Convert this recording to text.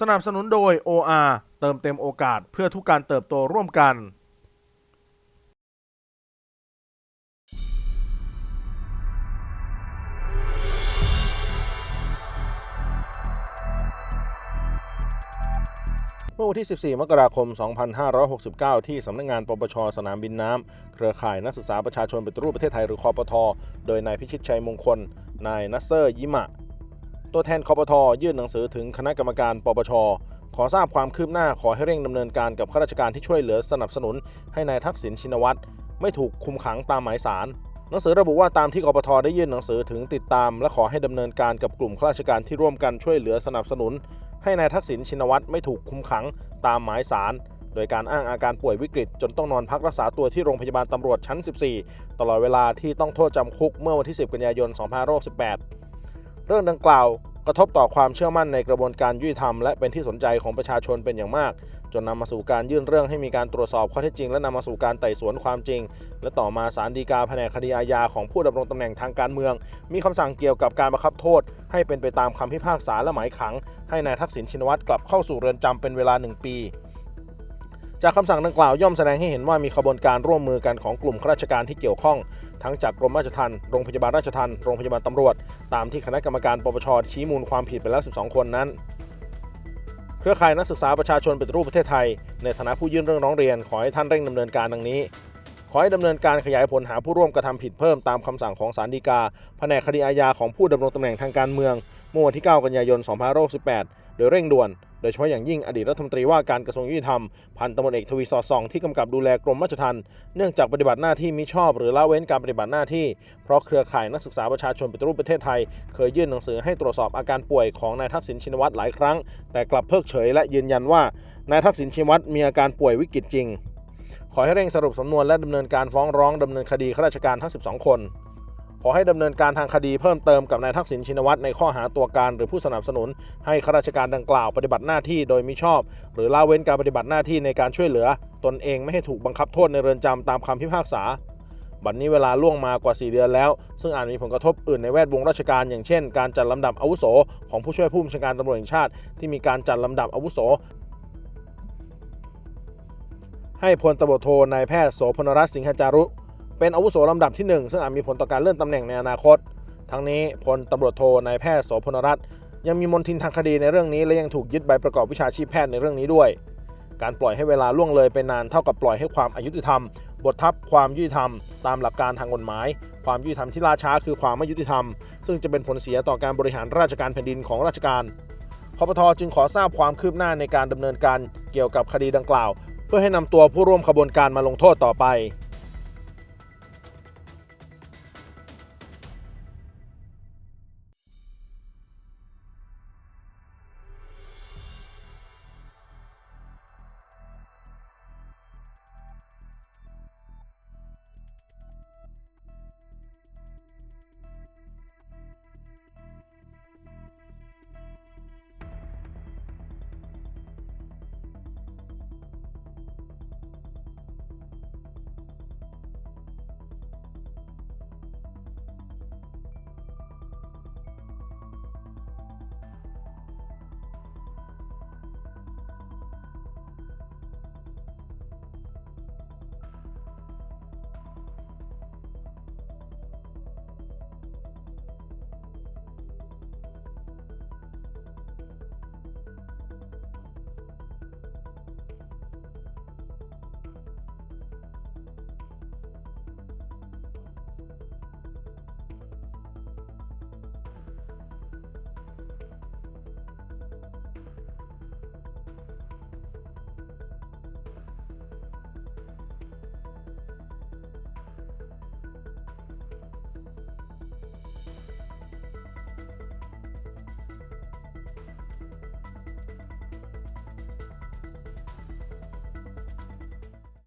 สนับสนุนโดย OR เติมเต็มโอกาสเพื่อทุกการเติบโตร่วมกัน เมื่อวันที่ 14 มกราคม 2569 ที่สำนักงาน ปปช สนามบินน้ำ เครือข่ายนักศึกษาประชาชนปฏิรูปประเทศไทยหรือคอปท โดยนายพิชิตชัยมงคล นายนัสเซอร์ ยิมะ ตัวแทนคอปทยื่นหนังสือถึงคณะกรรมการปปชขอทราบความคืบหน้าขอให้เร่งดำเนินการกับข้าราชการที่ช่วยเหลือสนับสนุน ให้นายทักษิณชินวัตรไม่ถูกคุมขังตามหมายสารหนังสือระบุว่าตามที่กปทได้ยื่นหนังสือถึงติดตาม และขอให้ดำเนินการกับกลุ่มข้าราชการที่ร่วมกันช่วยเหลือสนับสนุน ให้นายทักษิณชินวัตรไม่ถูกคุมขังตามหมายสาร โดยการอ้างอาการป่วยวิกฤต จนต้องนอนพักรักษาตัวที่โรงพยาบาลตำรวจชั้น 14 ตลอดเวลาที่ต้องโทษจำคุกเมื่อวันที่ 10 กันยายน 2568 เรื่องดังกล่าวกระทบต่อความเชื่อมั่นในกระบวนการยุติธรรมและเป็นที่สนใจของประชาชนเป็นอย่างมาก จนนำมาสู่การยื่นเรื่องให้มีการตรวจสอบข้อเท็จจริง และนำมาสู่การไต่สวนความจริง และต่อมาศาลฎีกาแผนกคดีอาญาของผู้ดำรงตำแหน่งทางการเมือง มีคำสั่งเกี่ยวกับการบังคับโทษ ให้เป็นไปตามคำพิพากษาและหมายขัง ให้นายทักษิณชินวัตรกลับเข้าสู่เรือนจำเป็นเวลา 1 ปี จากคำสั่งดังกล่าวย่อมแสดงให้เห็นว่ามีขบวนการร่วมมือกันของกลุ่มข้าราชการที่เกี่ยวข้อง ทั้งจากกรมราชทัณฑ์โรงพยาบาลราชทัณฑ์โรงพยาบาลตำรวจ ตามที่คณะกรรมการปปชชี้มูลความผิดไปแล้ว 12 คนนั้นเครือข่ายนักศึกษาประชาชนเปฏิรูปประเทศไทย ในฐานะผู้ยื่นเรื่องร้องเรียน ขอให้ท่านเร่งดำเนินการดังนี้ ขอให้ดำเนินการขยายผลหาผู้ร่วมกระทำผิดเพิ่มตามคำสั่งของศาลฎีกา แผนกคดีอาญาของผู้ดำรงตำแหน่งทางการเมืองเมื่อวันที่ 9 กันยายน 2568 โดยเร่งด่วน โดยเฉพาะอย่างยิ่งอดีตรัฐมนตรีว่าการกระทรวงยุติธรรมพันตำรวจเอกทวีสอดส่องที่กำกับดูแลกรมราชทัณฑ์เนื่องจากปฏิบัติหน้าที่มิชอบ หรือละเว้นการปฏิบัติหน้าที่ เพราะเครือข่ายนักศึกษาประชาชนปฏิรูปประเทศไทย เคยยื่นหนังสือให้ตรวจสอบอาการป่วยของนายทักษิณชินวัตรหลายครั้ง แต่กลับเพิกเฉยและยืนยันว่านายทักษิณชินวัตรมีอาการป่วยวิกฤตจริง ขอให้เร่งสรุปสำนวนและดำเนินการฟ้องร้องดำเนินคดีข้าราชการทั้ง 12 คน ขอให้ดำเนินการทางคดีเพิ่มเติมกับนายทักษิณชินวัตรในข้อหาตัวการหรือผู้สนับสนุน ให้ข้าราชการดังกล่าวปฏิบัติหน้าที่โดยมิชอบ หรือละเว้นการปฏิบัติหน้าที่ในการช่วยเหลือ ตนเองไม่ให้ถูกบังคับโทษในเรือนจำตามคำพิพากษา บัดนนี้เวลาล่วงมากว่า 4 เดือนแล้ว ซึ่งอาจมีผลกระทบอื่นในแวดวงราชการ อย่างเช่น การจัดลำดับอาวุโสของผู้ช่วยผู้บัญชาการตำรวจแห่งชาติ ที่มีการจัดลำดับอาวุโสให้พลตำรวจโทนายแพทย์โสพลรัตน์สิงหจารุ เป็นอาวุโสลำดับที่ 1 ซึ่งอาจมีผลต่อการเลื่อนตำแหน่งในอนาคต ทั้งนี้พลตำรวจโทนายแพทย์โสพลรัตน์ยังมีมนทินทางคดีในเรื่องนี้ และยังถูกยึดใบประกอบวิชาชีพแพทย์ในเรื่องนี้ด้วย การปล่อยให้เวลาล่วงเลยไปนานเท่ากับปล่อยให้ความอายุติธรรม บททับความยุติธรรม ตามหลักการทางกฎหมาย ความยุติธรรมที่ล่าช้าคือความไม่ยุติธรรม ซึ่งจะเป็นผลเสียต่อการบริหารราชการแผ่นดินของราชการคอปทจึงขอทราบความคืบหน้าในการดำเนินการเกี่ยวกับคดีดังกล่าว เพื่อให้นำตัวผู้ร่วมขบวนการมาลงโทษต่อไป